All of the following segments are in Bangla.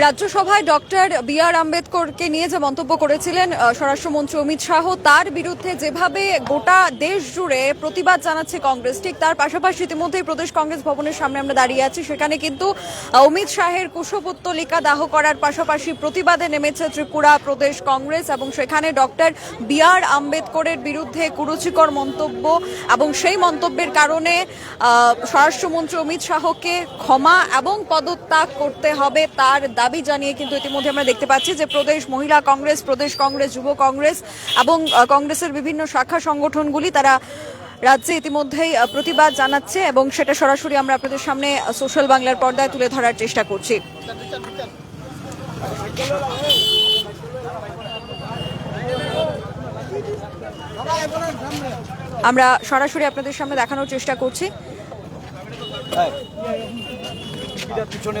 রাজ্যসভায় ডক্টর বি আর আম্বেদকরকে নিয়ে যে মন্তব্য করেছিলেন স্বরাষ্ট্রমন্ত্রী অমিত শাহ, তার বিরুদ্ধে যেভাবে গোটা দেশ জুড়ে প্রতিবাদ জানাচ্ছে কংগ্রেস, ঠিক তার পাশাপাশি ইতিমধ্যেই প্রদেশ কংগ্রেস ভবনের সামনে আমরা দাঁড়িয়ে আছি। সেখানে কিন্তু অমিত শাহের কুশপুত্তলিকা দাহ করার পাশাপাশি প্রতিবাদে নেমেছে ত্রিপুরা প্রদেশ কংগ্রেস এবং সেখানে ডক্টর বি আর আম্বেদকরের বিরুদ্ধে কুরুচিকর মন্তব্য এবং সেই মন্তব্যের কারণে স্বরাষ্ট্রমন্ত্রী অমিত শাহকে ক্ষমা এবং পদত্যাগ করতে হবে তার দাবি জানিয়ে কিন্তু ইতিমধ্যে আমরা দেখতে পাচ্ছি যে প্রদেশ মহিলা কংগ্রেস, প্রদেশ কংগ্রেস, যুব কংগ্রেস এবং কংগ্রেসের বিভিন্ন শাখা সংগঠনগুলি তারা রাজ্যে ইতিমধ্যেই প্রতিবাদ জানাচ্ছে এবং সেটা সরাসরি আমরা আপনাদের সামনে সোশ্যাল বাংলার পর্দায় তুলে ধরার চেষ্টা করছি। আমরা সরাসরি আপনাদের সামনে দেখানোর চেষ্টা করছি। এটা পিছনে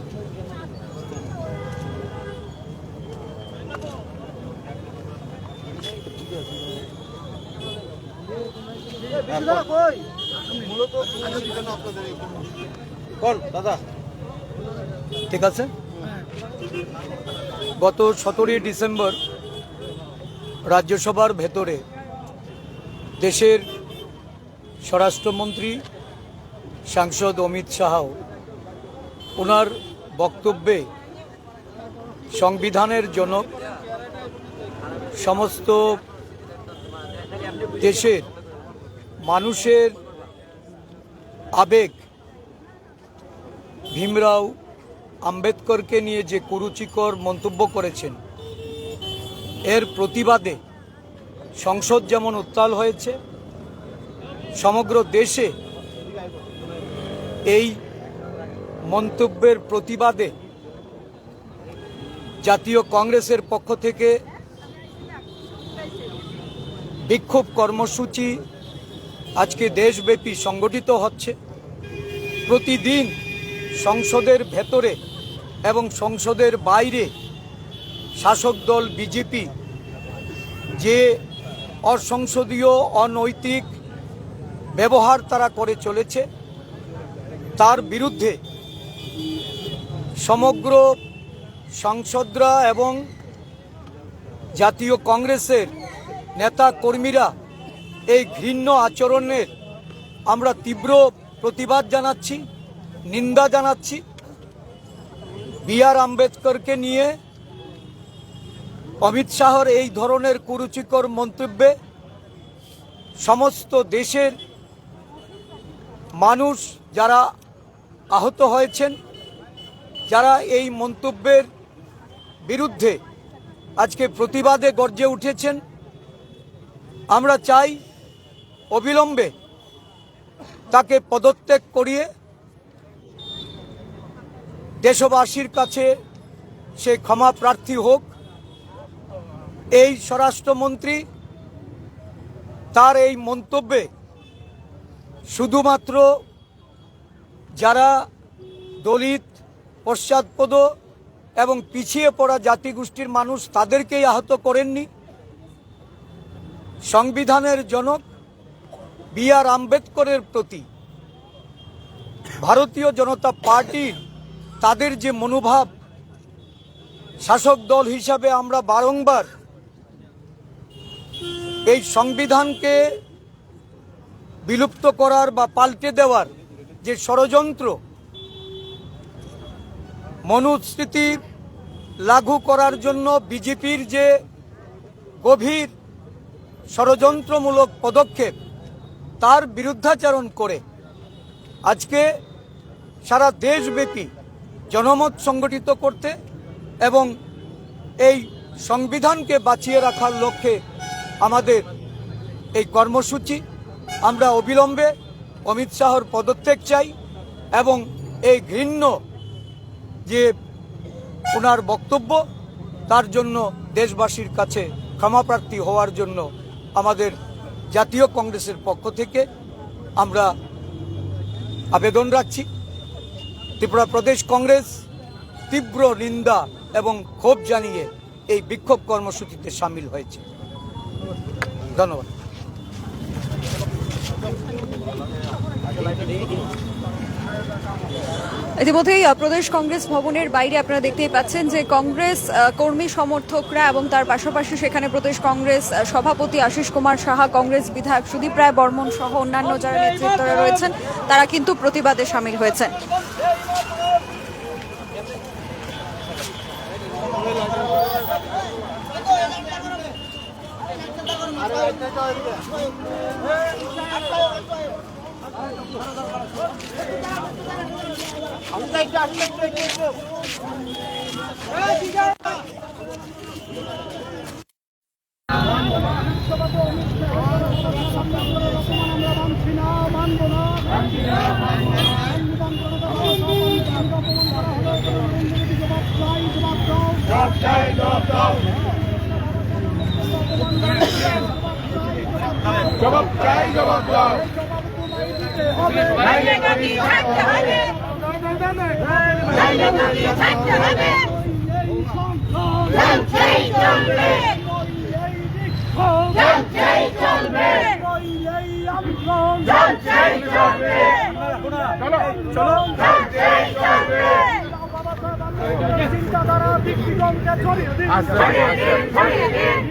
কোন? দাদা। ঠিক আছে? গত সতেরোই ডিসেম্বর রাজ্যসভার ভেতরে দেশের স্বরাষ্ট্রমন্ত্রী সাংসদ অমিত শাহ ওনার বক্তব্যে সংবিধানের জনক সমস্ত দেশের মানুষের আবেগ ভীমরাও আম্বেদকরকে নিয়ে যে কুরুচিকর মন্তব্য করেছেন, এর প্রতিবাদে সংসদ যেমন উত্তাল হয়েছে, সমগ্র দেশে এই মন্তব্যের প্রতিবাদে জাতীয় কংগ্রেসের পক্ষ থেকে বিক্ষোভ কর্মসূচি আজকে দেশব্যাপী সংগঠিত হচ্ছে। প্রতিদিন সংসদের ভেতরে এবং সংসদের বাইরে শাসক দল বিজেপি যে অসংসদীয়, অনৈতিক ব্যবহার তারা করে চলেছে, তার বিরুদ্ধে সমগ্র সংসদরা এবং জাতীয় কংগ্রেসের নেতা কর্মীরা এই ঘৃণ্য আচরণের আমরা তীব্র প্রতিবাদ জানাচ্ছি, নিন্দা জানাচ্ছি। বি আর আম্বেদকরকে নিয়ে অমিত শাহর এই ধরনের কুরুচিকর মন্তব্যে সমস্ত দেশের মানুষ যারা আহত হয়েছেন, যারা এই মন্তব্যের বিরুদ্ধে আজকে প্রতিবাদে গর্জে উঠেছেন, আমরা চাই অবিলম্বে তাকে পদত্যাগ করিয়ে দেশবাসীর কাছে সে ক্ষমা প্রার্থী হোক। এই স্বরাষ্ট্রমন্ত্রী তার এই মন্তব্যে শুধুমাত্র যারা দলিত, পশ্চাৎপদ এবং পিছিয়ে পড়া জাতিগোষ্ঠীর মানুষ তাদেরকেই আহত করেননি। সংবিধানের জনক বি আর আম্বেদকরের প্রতি ভারতীয় জনতা পার্টির তাদের যে মনোভাব, শাসক দল হিসাবে আমরা বারংবার এই সংবিধানকে বিলুপ্ত করার বা পাল্টে দেওয়ার যে ষড়যন্ত্র মনুস্মৃতি লাগু করার জন্য বিজেপির যে গভীর ষড়যন্ত্রমূলক পদক্ষেপ তার বিরুদ্ধাচরণ করে আজকে সারা দেশব্যাপী জনমত সংগঠিত করতে এবং এই সংবিধানকে বাঁচিয়ে রাখার লক্ষ্যে আমাদের এই কর্মসূচি। আমরা অবিলম্বে অমিত শাহর পদত্যাগ চাই এবং এই ঘৃণ্য যে ওনার বক্তব্য, তার জন্য দেশবাসীর কাছে ক্ষমাপ্রার্থী হওয়ার জন্য আমাদের জাতীয় কংগ্রেসের পক্ষ থেকে আমরা আবেদন রাখছি। ত্রিপুরা প্রদেশ কংগ্রেস তীব্র নিন্দা এবং ক্ষোভ জানিয়ে এই বিক্ষোভ কর্মসূচিতে সামিল হয়েছে। ধন্যবাদ। ইতিমধ্যেই প্রদেশ কংগ্রেস ভবনের বাইরে আপনারা দেখতেই পাচ্ছেন যে কংগ্রেস কর্মী সমর্থকরা এবং তার পাশাপাশি সেখানে প্রদেশ কংগ্রেস সভাপতি আশিস কুমার সাহা, কংগ্রেস বিধায়ক সুদীপ রায় বর্মন সহ অন্যান্য যারা নেতৃত্বরা রয়েছেন, তারা কিন্তু প্রতিবাদে সামিল হয়েছেন। আমরা মানছি না চলো চলো চলছেই চলবে। চিন্তাধারা ব্যক্তিগণকে ছড়িয়ে দিন ছড়িয়ে দিন ছড়িয়ে দিন। ভীমরাও বাবা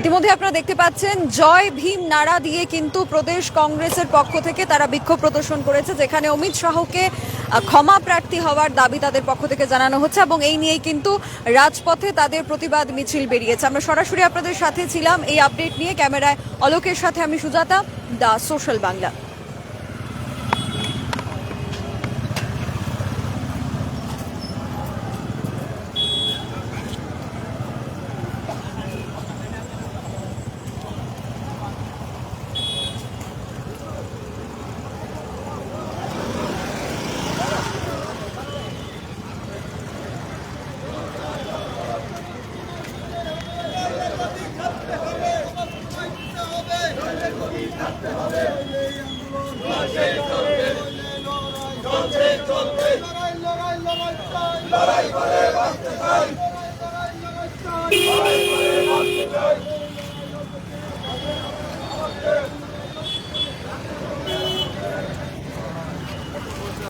ইতিমধ্যে আপনারা দেখতে পাচ্ছেন, জয় ভীম নাড়া দিয়ে কিন্তু প্রদেশ কংগ্রেসের পক্ষ থেকে তারা বিক্ষোভ প্রদর্শন করেছে, যেখানে অমিত শাহকে ক্ষমা প্রার্থী হওয়ার দাবি তাদের পক্ষ থেকে জানানো হচ্ছে এবং এই নিয়েই কিন্তু রাজপথে তাদের প্রতিবাদ মিছিল বেরিয়েছে। আমরা সরাসরি আপনাদের সাথে ছিলাম, এই আপডেট নিয়ে ক্যামেরায় অলোকের সাথে আমি সুজাতা, দা সোশ্যাল বাংলা। লড়াই করে।